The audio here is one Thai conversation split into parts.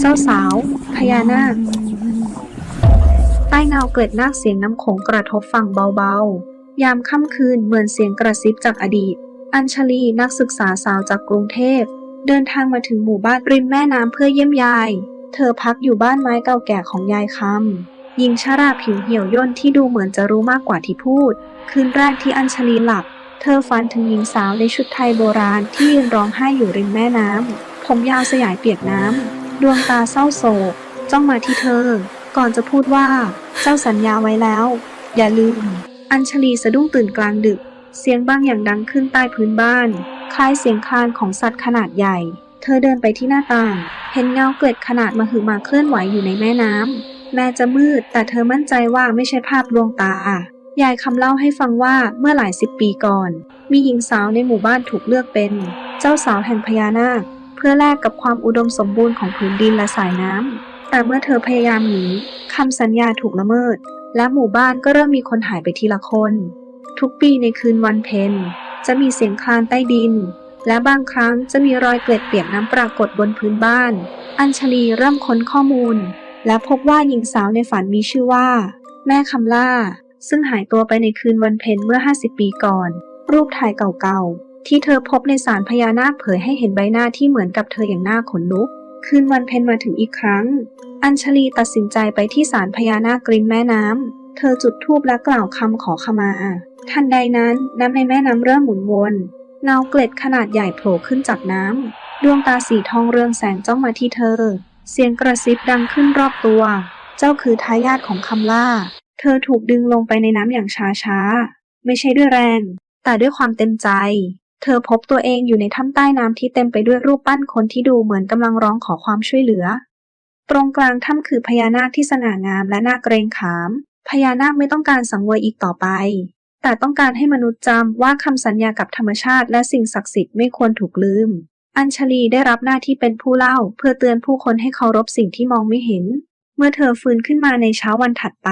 เจ้าสาวพญานาคใต้เงาเกล็ดนาคเสียงน้ำโขงกระทบฝั่งเบาๆ ยามค่ำคืนเหมือนเสียงกระซิบจากอดีต อัญชลีนักศึกษาสาวจากกรุงเทพ เดินทางมาถึงหมู่บ้านริมแม่น้ำเพื่อเยี่ยมยาย เธอพักอยู่บ้านไม้เก่าแก่ของยายคำหญิงชราผิวเหี่ยวย่นที่ดูเหมือนจะรู้มากกว่าที่พูด คืนแรกที่อัญชลีหลับ เธอฝันถึงหญิงสาวในชุดไทยโบราณที่ยืนร้องไห้อยู่ริมแม่น้ำ ผมยาวสยายเปียกน้ำ ดวงตาเศร้าโศก จ้องมาที่เธอ ก่อนจะพูดว่า เจ้าสัญญาไว้แล้ว อย่าลืม อัญชลีสะดุ้งตื่นกลางดึก เสียงบางอย่างดังขึ้นใต้พื้นบ้าน คล้ายเสียงคลานของสัตว์ขนาดใหญ่ เธอเดินไปที่หน้าต่าง เห็นเงาเกล็ดขนาดมาหึมาเคลื่อนไหวอยู่ในแม่น้ำ แม้จะมืดแต่เธอมั่นใจว่าไม่ใช่ภาพลวงตา ยายคำเล่าให้ฟังว่าเมื่อหลายสิบปีก่อน มีหญิงสาวในหมู่บ้านถูกเลือกเป็น เจ้าสาวแห่งพญานาค เพื่อแลกกับความอุดมสมบูรณ์ของพื้นดินและสายน้ำแต่เมื่อเธอพยายามหนีคำสัญญาถูกละเมิด และหมู่บ้านก็เริ่มมีคนหายไปทีละคน ทุกปีในคืนวันเพ็ญจะมีเสียงคลานใต้ดิน และบางครั้งจะมีรอยเกล็ดเปียกน้ำปรากฏบนพื้นบ้าน อัญชลีเริ่มค้นข้อมูล และพบว่าหญิงสาวในฝันมีชื่อว่า แม่คำล่า ซึ่งหายตัวไปในคืนวันเพ็ญเมื่อ 50 ปีก่อน รูปถ่ายเก่าๆ ที่เธอพบในสารพญานาคเผยให้เห็นใบหน้าที่เหมือนกับเธออย่างน่าขนลุก คืนวันเพ็ญมาถึงอีกครั้ง อัญชลีตัดสินใจไปที่ศาลพญานาคกริมแม่น้ำ เธอจุดธูปและกล่าวคำขอขมา ทันใดนั้นน้ำในแม่น้ำเริ่มหมุนวนเงาเกล็ดขนาดใหญ่โผล่ขึ้นจากน้ำ ดวงตาสีทองเรืองแสงจ้องมาที่เธอ เสียงกระซิบดังขึ้นรอบตัว เจ้าคือทายาทของคำล่า เธอถูกดึงลงไปในน้ำอย่างช้าๆ ไม่ใช่ด้วยแรง แต่ด้วยความเต็มใจ เธอพบตัวเองอยู่ในถ้ำใต้น้ำที่เต็มไปด้วยรูปปั้นคนที่ดูเหมือนกำลังร้องขอความช่วยเหลือ ตรงกลางถ้ำคือพญานาคที่สง่างามและน่าเกรงขาม พญานาคไม่ต้องการสังเวยอีกต่อไป แต่ต้องการให้มนุษย์จำว่าคำสัญญากับธรรมชาติและสิ่งศักดิ์สิทธิ์ไม่ควรถูกลืม อัญชลีได้รับหน้าที่เป็นผู้เล่า เพื่อเตือนผู้คนให้เคารพสิ่งที่มองไม่เห็น เมื่อเธอฟื้นขึ้นมาในเช้าวันถัดไป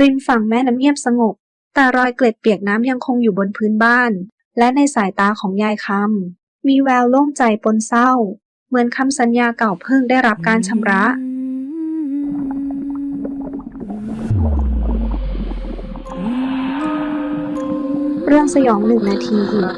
ริมฝั่งแม่น้ำเงียบสงบ แต่รอยเกล็ดเปียกน้ำยังคงอยู่บนพื้นบ้าน และในสายตาของยายคำมีแววโล่งใจปนเศร้า เหมือนคำสัญญาเก่าเพิ่งได้รับการชำระเรื่องสยองหนึ่งนาทีอีก